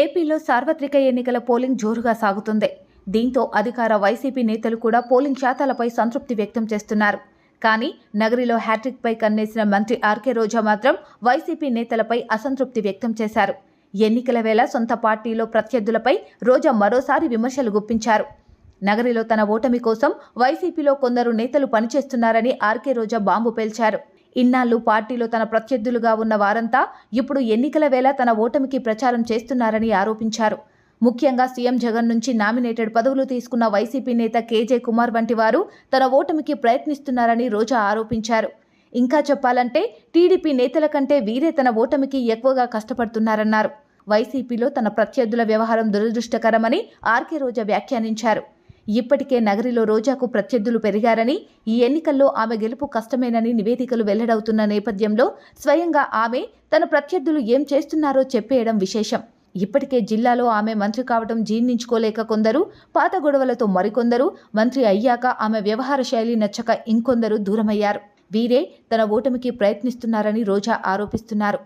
ఏపీలో సార్వత్రిక ఎన్నికల పోలింగ్ జోరుగా సాగుతుంది. దీంతో అధికార వైసీపీ నేతలు కూడా పోలింగ్ శాతాలపై సంతృప్తి వ్యక్తం చేస్తున్నారు. కానీ నగరిలో హ్యాట్రిక్పై కన్నేసిన మంత్రి ఆర్కే రోజా మాత్రం వైసీపీ నేతలపై అసంతృప్తి వ్యక్తం చేశారు. ఎన్నికల వేళ సొంత పార్టీలో ప్రత్యర్థులపై రోజా మరోసారి విమర్శలు గుప్పించారు. నగరిలో తన ఓటమి కోసం వైసీపీలో కొందరు నేతలు పనిచేస్తున్నారని ఆర్కే రోజా బాంబు పేల్చారు. ఇన్నాళ్ళు పార్టీలో తన ప్రత్యర్థులుగా ఉన్న వారంతా ఇప్పుడు ఎన్నికల వేళ తన ఓటమికి ప్రచారం చేస్తున్నారని ఆరోపించారు. ముఖ్యంగా సీఎం జగన్ నుంచి నామినేటెడ్ పదవులు తీసుకున్న వైసీపీ నేత కేజే కుమార్ వంటి వారు తన ఓటమికి ప్రయత్నిస్తున్నారని రోజా ఆరోపించారు. ఇంకా చెప్పాలంటే టీడీపీ నేతల కంటే వీరే తన ఓటమికి ఎక్కువగా కష్టపడుతున్నారన్నారు. వైసీపీలో తన ప్రత్యర్థుల వ్యవహారం దురదృష్టకరమని ఆర్కే రోజా వ్యాఖ్యానించారు. ఇప్పటికే నగరిలో రోజాకు ప్రత్యర్థులు పెరిగారని ఈ ఎన్నికల్లో ఆమె గెలుపు కష్టమేనని నివేదికలు వెల్లడవుతున్న నేపథ్యంలో స్వయంగా ఆమె తన ప్రత్యర్థులు ఏం చేస్తున్నారో చెప్పేయడం విశేషం. ఇప్పటికే జిల్లాలో ఆమె మంత్రి కావడం జీర్ణించుకోలేక కొందరు పాత గొడవలతో మరికొందరు మంత్రి అయ్యాక ఆమె వ్యవహార శైలి నచ్చక ఇంకొందరు దూరమయ్యారు. వీరే తన ఓటమికి ప్రయత్నిస్తున్నారని రోజా ఆరోపిస్తున్నారు.